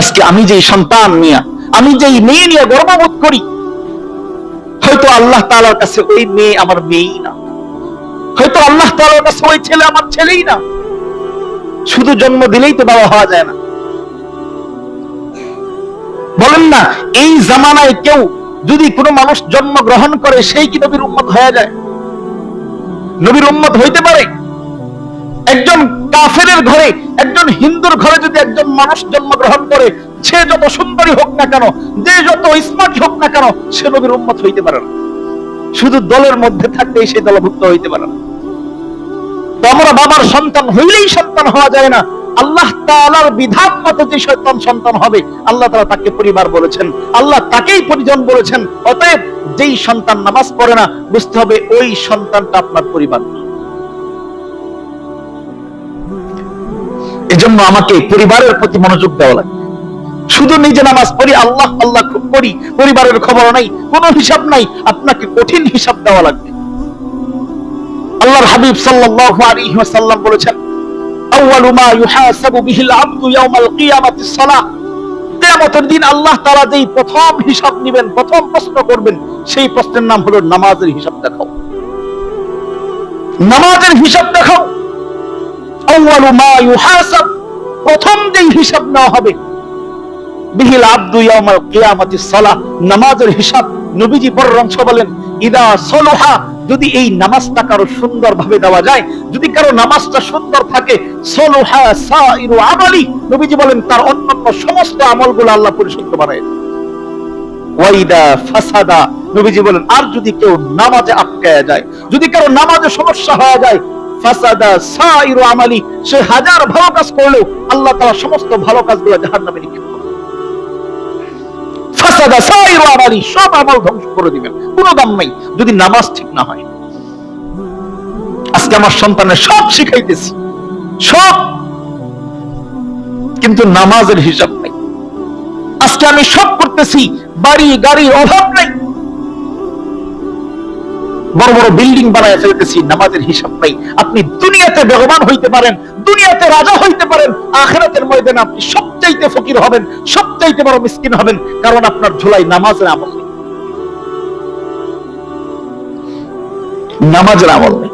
আজকে আমি যেই সন্তান নিয়ে, আমি যেই মেয়ে নিয়ে গর্ববোধ করি, হয়তো আল্লাহ তাআলার কাছে ওই মেয়ে আমার মেয়েই না। হয়তো আল্লাহ তাআলার কাছে ওই ছেলে আমার ছেলেই না। শুধু জন্ম দিলেই তো বাবা হওয়া যায় না। বলেন না, এই জামানায় কেউ যদি কোনো মানুষ জন্ম গ্রহণ করে, সেই কি নবীর উম্মত হয়ে যায়? নবীর উম্মত হইতে পারে? একজন কাফেরের ঘরে, একজন হিন্দুর ঘরে যদি একজন মানুষ জন্মগ্রহণ করে, সে যত সুন্দরী হোক না কেন, যে যত স্মার্ট হোক না কেন, সে নবীর উম্মত হইতে পারে না। শুধু দলের মধ্যে থাকলেই সে দলভুক্ত হইতে পারে না। তো আমরা বাবার সন্তান হইলেই সন্তান হওয়া যায় না। আল্লাহ তাআলার বিধান মতো যে সন্তান সন্তান হবে, আল্লাহ তাআলা তাকে পরিবার বলেছেন। আল্লাহ তাকেই পরিজন বলেছেন। অতএব যেই সন্তান নামাজ পড়ে না, বুঝতে হবে ওই সন্তানটা আপনার পরিবার না। এজন্য আমাকে পরিবারের প্রতি মনোযোগ দেওয়া লাগে। শুধু নিজে নামাজ পড়ি, আল্লাহ আল্লাহ পড়ি। পরিবারের খবর নাই, কোনো হিসাব নাই, আপনাকে কঠিন হিসাব দেওয়া লাগবে। আল্লাহর হাবিব সাল্লাল্লাহু আলাইহি ওয়াসাল্লাম বলেছেন, আউয়ালু মা ইউহাসাবু বিহিল আবদু ইয়াউমাল কিয়ামাতিস সালাহ কিয়ামতের দিন আল্লাহ তাআলা যেই প্রথম হিসাব নেবেন, প্রথম প্রশ্ন করবেন, সেই প্রশ্নের নাম হলো নামাজের হিসাব দেখাও। নামাজের হিসাব দেখাও। আউয়ালু মা ইউহাসাব প্রথম যেই হিসাব নেওয়া হবে, বিহিল আব্দু ইয়াউমাল কিয়ামাতিস সালাহ, নামাজের হিসাব নবীজি বলেন, ইদা যদি এই নামাজটা কারও দেওয়া যায়, যদি কারও নামাজটা সুন্দর থাকে নবীজি বলেন, তার অন্যান্য সমস্ত আমলগুলো আল্লাহ পরিশুদ্ধ বানায় ওয়াইদা ফাসাদা, নবীজি বলেন, আর যদি কেউ নামাজে আটকায়া যায়, যদি কারও নামাজে সমস্যা হয়ে যায় আমালি, সে হাজার ভালো কাজ আল্লাহ সমস্ত ভালো আমালি, সব আমল ধ্বংস করে দিবেন। কোনো দাম নাই, যদি নামাজ ঠিক না হয়। আজকে আমার সন্তানের সব শিখাইতেছি। সব। কিন্তু নামাজের হিসাব নাই। আজকে আমি সব করতেছি, বাড়ি গাড়ির অভাব নাই। বড় বড় বিল্ডিং বানায় ফেলতেছি, নামাজের হিসাব নাই। আপনি দুনিয়াতে বেগবান হইতে পারেন, দুনিয়াতে রাজা হইতে পারেন, আখেরাতের ময়দানে আপনি সবচাইতে ফকির হবেন, সবচাইতে বড় মিসকিন হবেন, কারণ আপনার ঝোলাই নামাজের আমল নামাজের আমল নেই।